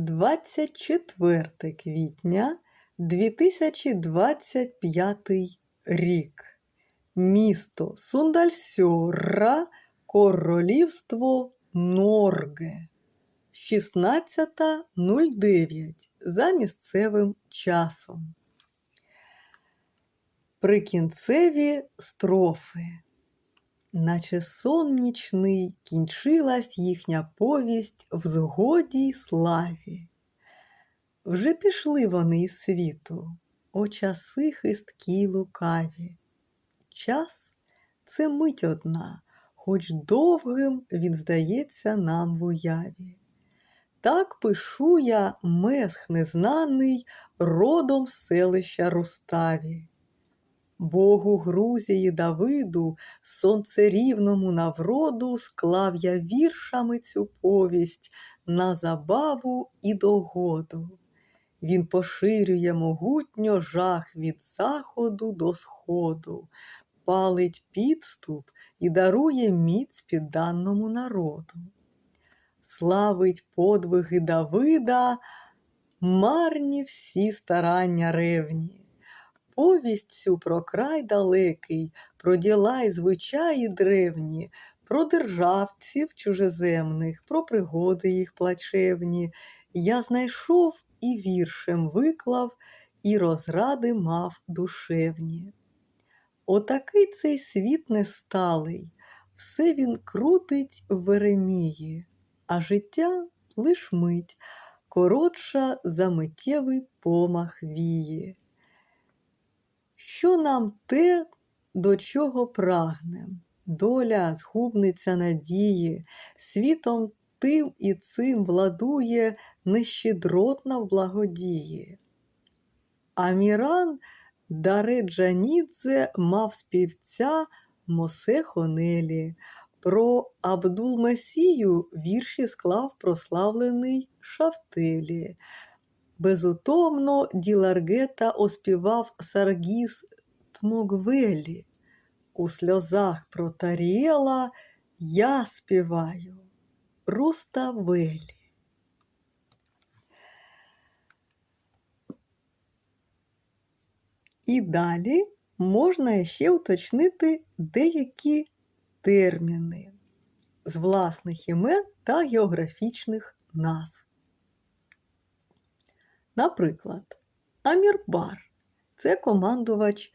24 квітня 2025 рік. Місто Сундальсьорра, Королівство Норге. 16.09 за місцевим часом. Прикінцеві строфи. Наче сон нічний кінчилась їхня повість в згоді й славі. Вже пішли вони із світу, о часи хисткі лукаві. Час це мить одна, хоч довгим він здається нам в уяві. Так пишу я месх незнаний родом селища Руставі. Богу Грузії Давиду, сонцерівному на вроду, склав я віршами цю повість на забаву і догоду. Він поширює могутньо жах від заходу до сходу, палить підступ і дарує міць підданому народу. Славить подвиги Давида, марні всі старання ревні. Повість цю про край далекий, про діла й звичаї древні, про державців чужеземних, про пригоди їх плачевні. Я знайшов і віршем виклав, і розради мав душевні. Отакий цей світ несталий, все він крутить в Веремії, а життя лиш мить, коротша за миттєвий помах вії. Що нам те, до чого прагнем? Доля згубниця надії, світом тим і цим владує нещедротна в благодії. Аміран Дареджанідзе мав співця Мосе Хонелі. Про Абдул-Месію вірші склав прославлений Шафтелі. Безутомно Діларгета оспівав Саргіс Тмогвелі. У сльозах протаріела я співаю Руставелі. І далі можна ще уточнити деякі терміни з власних імен та географічних назв. Наприклад, Амірбар це командувач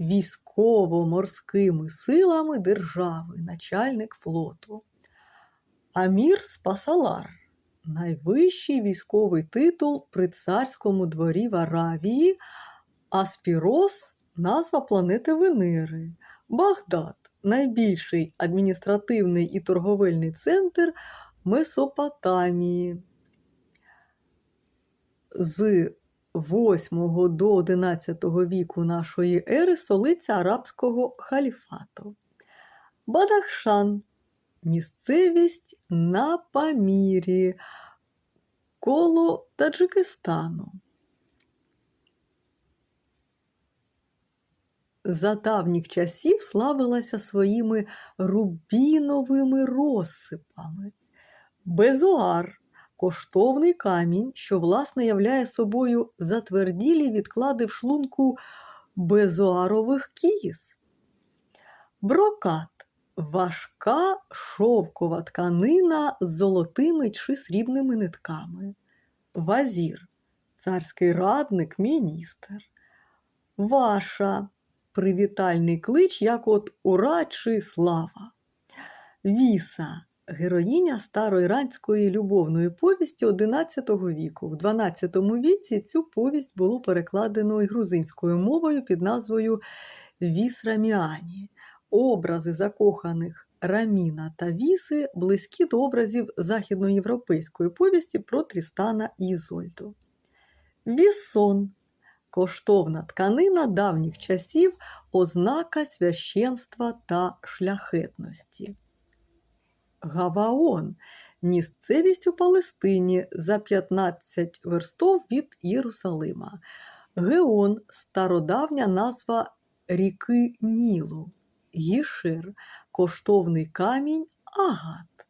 військово-морськими силами держави, начальник флоту. Амір Спасалар найвищий військовий титул при царському дворі в Аравії, а Спірос назва планети Венери. Багдад найбільший адміністративний і торговельний центр Месопотамії з 8 до 11 віку нашої ери столиця арабського халіфату. Бадахшан місцевість на Памірі коло Таджикистану. За давніх часів славилася своїми рубіновими розсипами. Безуар коштовний камінь, що, власне, являє собою затверділі відклади в шлунку безоарових кіз. Брокат важка шовкова тканина з золотими чи срібними нитками. Вазір царський радник, міністр. Ваша привітальний клич, як от ура чи слава. Віса героїня староіранської любовної повісті XI віку. В XII віці цю повість було перекладено і грузинською мовою під назвою Вісраміані. Образи закоханих Раміна та Віси близькі до образів західноєвропейської повісті про Трістана і Ізольду. Вісон коштовна тканина давніх часів, ознака священства та шляхетності. Гаваон місцевість у Палестині за 15 верстов від Єрусалима. Геон стародавня назва ріки Нілу. Гішир коштовний камінь агат.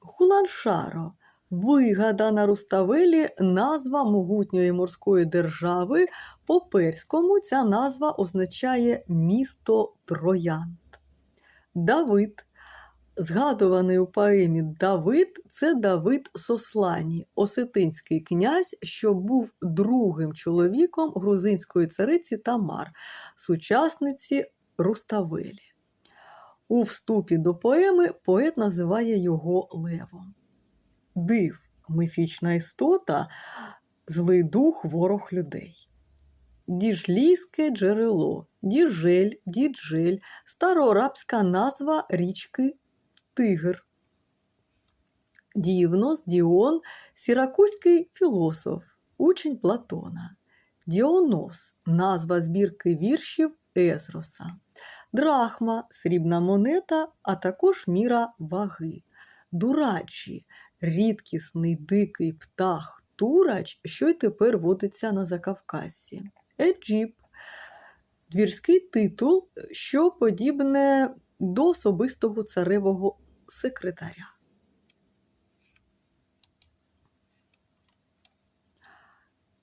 Гуланшаро Вигадана Руставелі назва могутньої морської держави. По перському ця назва означає місто Троянд. Давид, згадуваний у поемі Давид, це Давид Сослані, осетинський князь, що був другим чоловіком грузинської цариці Тамар, сучасниці Руставелі. У вступі до поеми поет називає його Левом. Див, міфічна істота, злий дух ворог людей. Діжлійське джерело, діжель, діджель, староарабська назва річки Тигр. Дівнос, Діон, сіракузький філософ, учень Платона. Діонос назва збірки віршів Езроса. Драхма срібна монета, а також міра ваги. Дураджі рідкісний дикий птах турач, що й тепер водиться на Закавказці. Еджіп двірський титул, що подібне до особистого царевого секретаря.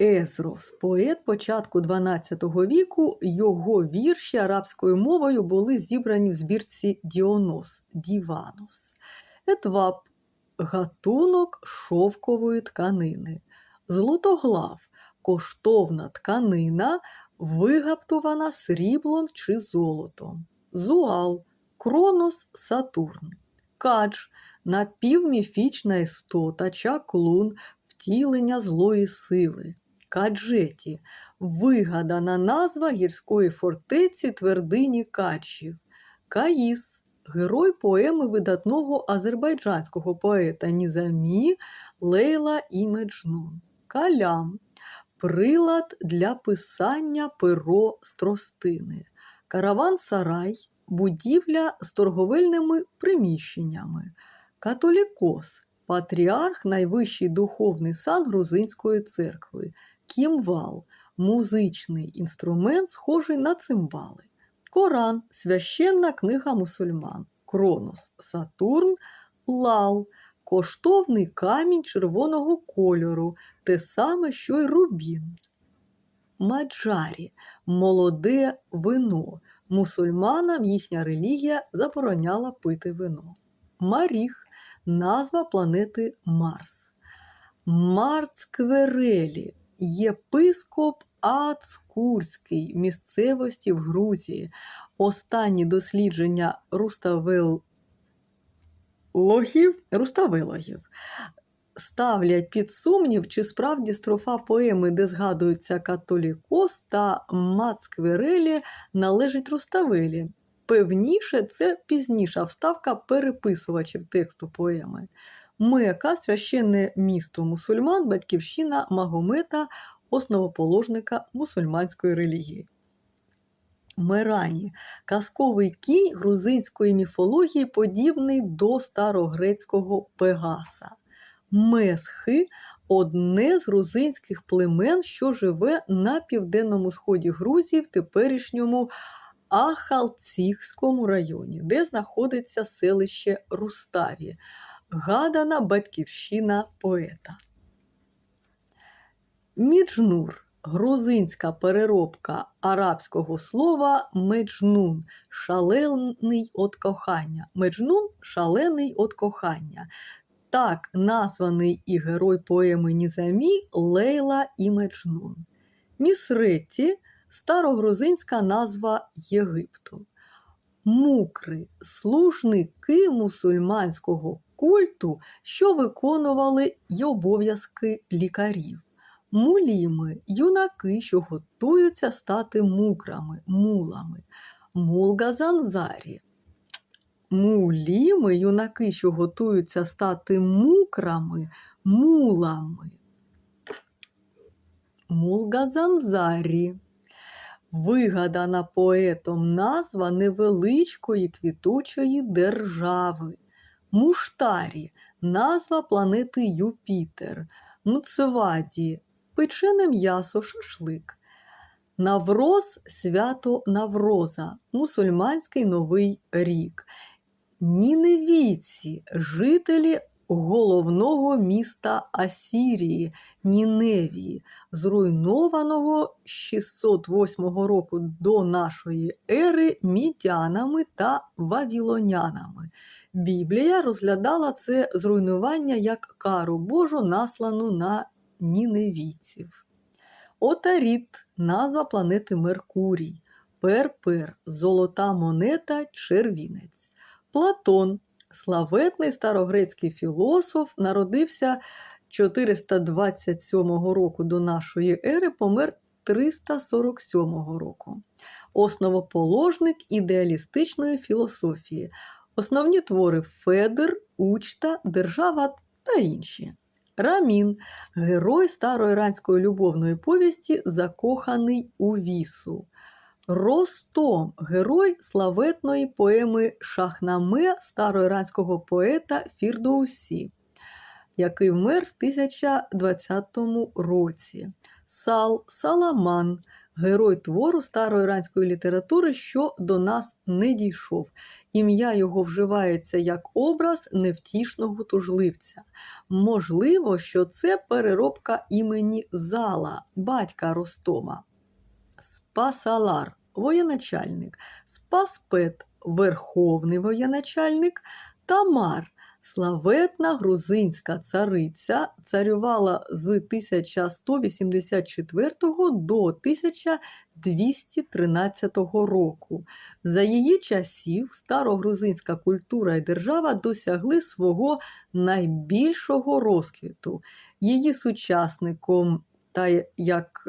Езрос, поет початку XII віку, його вірші арабською мовою були зібрані в збірці Діонос Діванос. Етвап гатунок шовкової тканини. Злотоглав коштовна тканина, вигаптована сріблом чи золотом. Зуал Кронос Сатурн. Кадж напівміфічна істота, чаклун, втілення злої сили. Каджеті вигадана назва гірської фортеці твердині Каджів. Каїс герой поеми видатного азербайджанського поета Нізамі Лейла і Меджнун. Калям прилад для писання перо з тростини. Караван-сарай будівля з торговельними приміщеннями. Католікос патріарх найвищий духовний сан Грузинської церкви. Кімвал музичний інструмент, схожий на цимбали. Коран священна книга мусульман. Кронос Сатурн, Лал коштовний камінь червоного кольору, те саме, що й рубін. Маджарі молоде вино. Мусульманам їхня релігія забороняла пити вино. Маріх назва планети Марс. Марцкверелі єпископ Ацкурський місцевості в Грузії. Останні дослідження руставелогів, руставелогів ставлять під сумнів, чи справді строфа поеми, де згадуються католікос та Мацкверелі, належить Руставелі. Певніше, це пізніша вставка переписувачів тексту поеми. Мека священне місто мусульман, батьківщина Магомета, основоположника мусульманської релігії. Мерані казковий кінь грузинської міфології, подібний до старогрецького Пегаса. Месхи одне з грузинських племен, що живе на південному сході Грузії в теперішньому Ахалцихському районі, де знаходиться селище Руставі, гадана батьківщина поета. Міджнур грузинська переробка арабського слова меджнун шалений от кохання. Меджнун шалений от кохання. Так названий і герой поеми Нізамі Лейла і Меджнун. Місреті старогрузинська назва Єгипту. Мукри служники мусульманського культу, що виконували й обов'язки лікарів. Муліми юнаки, що готуються стати мукрами, мулами. Мулгазанзарі. Муліми юнаки, що готуються стати мукрами, мулами. Мулгазанзарі. Вигадана поетом назва невеличкої квітучої держави. Муштарі назва планети Юпітер. Мцваді печене м'ясо шашлик. Навроз свято Навроза, мусульманський новий рік. Ніневійці, жителі головного міста Асірії Ніневії, зруйнованого 608 року до нашої ери мідянами та вавілонянами. Біблія розглядала це зруйнування як кару Божу, наслану на ніневійців. Отаріт назва планети Меркурій, Перпер, золота монета, червінець. Платон, славетний старогрецький філософ, народився 427 року до нашої ери, помер 347 року. Основоположник ідеалістичної філософії. Основні твори Федер, Учта, Держава та інші. Рамін герой староіранської любовної повісті, закоханий у вісу. Ростом герой славетної поеми Шахнаме староіранського поета Фірдоусі, який вмер в 1020 році. Сал Саламан герой твору староіранської літератури, що до нас не дійшов. Ім'я його вживається як образ невтішного тужливця. Можливо, що це переробка імені Зала, батька Ростома. Спасалар воєначальник, Спаспет верховний воєначальник, Тамар славетна грузинська цариця царювала з 1184 до 1213 року. За її часів старогрузинська культура і держава досягли свого найбільшого розквіту. Її сучасником та як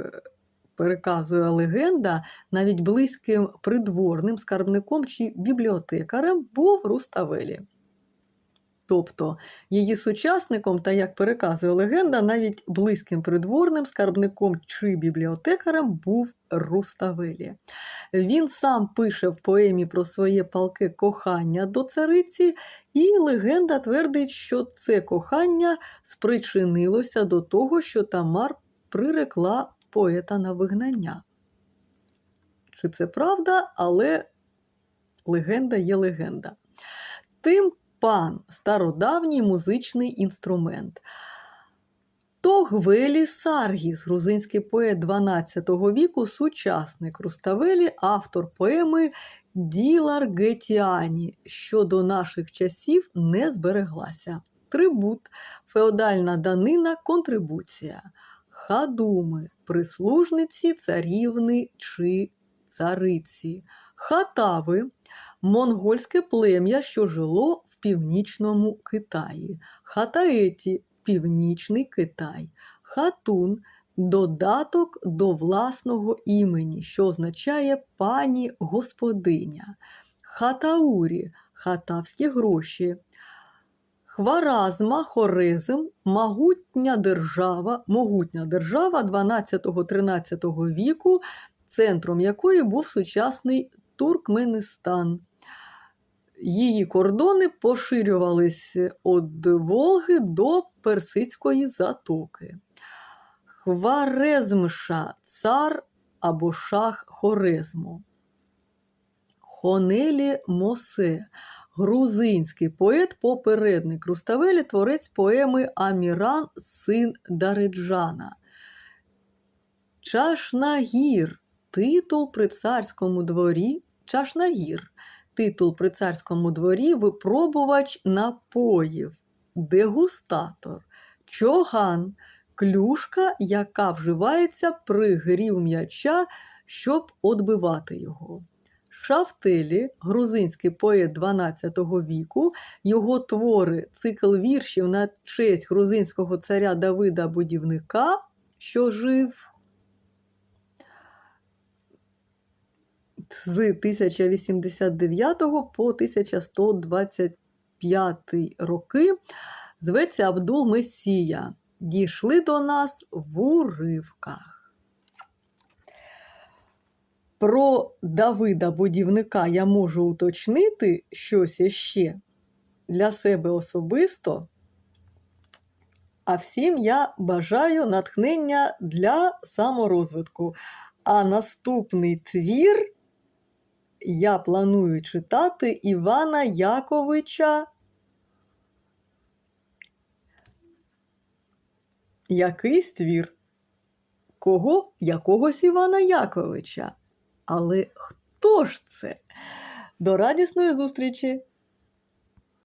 переказує легенда, навіть близьким придворним скарбником чи бібліотекарем був Руставелі. Тобто її сучасником, та як переказує легенда, навіть близьким придворним скарбником чи бібліотекарем був Руставелі. Він сам пише в поемі про своє палке кохання до цариці, і легенда твердить, що це кохання спричинилося до того, що Тамар прирекла поета на вигнання. Чи це правда, але легенда є легенда. Тим пан стародавній музичний інструмент. Тогвелі Саргіс, грузинський поет 12 віку, сучасник Руставелі, автор поеми Ділар Гетіані, що до наших часів не збереглася. Трибут, феодальна данина, контрибуція, хадуми, прислужниці царівни чи цариці, хатави, монгольське плем'я, що жило в північному Китаї, хатаеті північний Китай, хатун додаток до власного імені, що означає пані господиня, хатаурі хатавські гроші. Хваразма, хорезм, могутня держава, могутня держава 12-13 віку, центром якої був сучасний Туркменистан. Її кордони поширювались від Волги до Персидської затоки. Хварезмша цар або шах Хорезму. Хонелі Мосе, грузинський поет-попередник Руставелі, творець поеми Аміран, син Дариджана. Чашнагір титул при царському дворі Чашнагір. Титул при царському дворі випробувач напоїв, дегустатор, чоган, клюшка, яка вживається при грі в м'яча, щоб отбивати його. Шафтелі, грузинський поет 12 віку, його твори, цикл віршів на честь грузинського царя Давида Будівника, що жив з 1089 по 1125 роки, зветься Абдул Месія. Дійшли до нас в уривках. Про Давида будівника я можу уточнити щось іще для себе особисто. А всім я бажаю натхнення для саморозвитку. А наступний твір я планую читати Івана Яковича якийсь твір. Кого? Якогось Івана Яковича. Але хто ж це? До радісної зустрічі!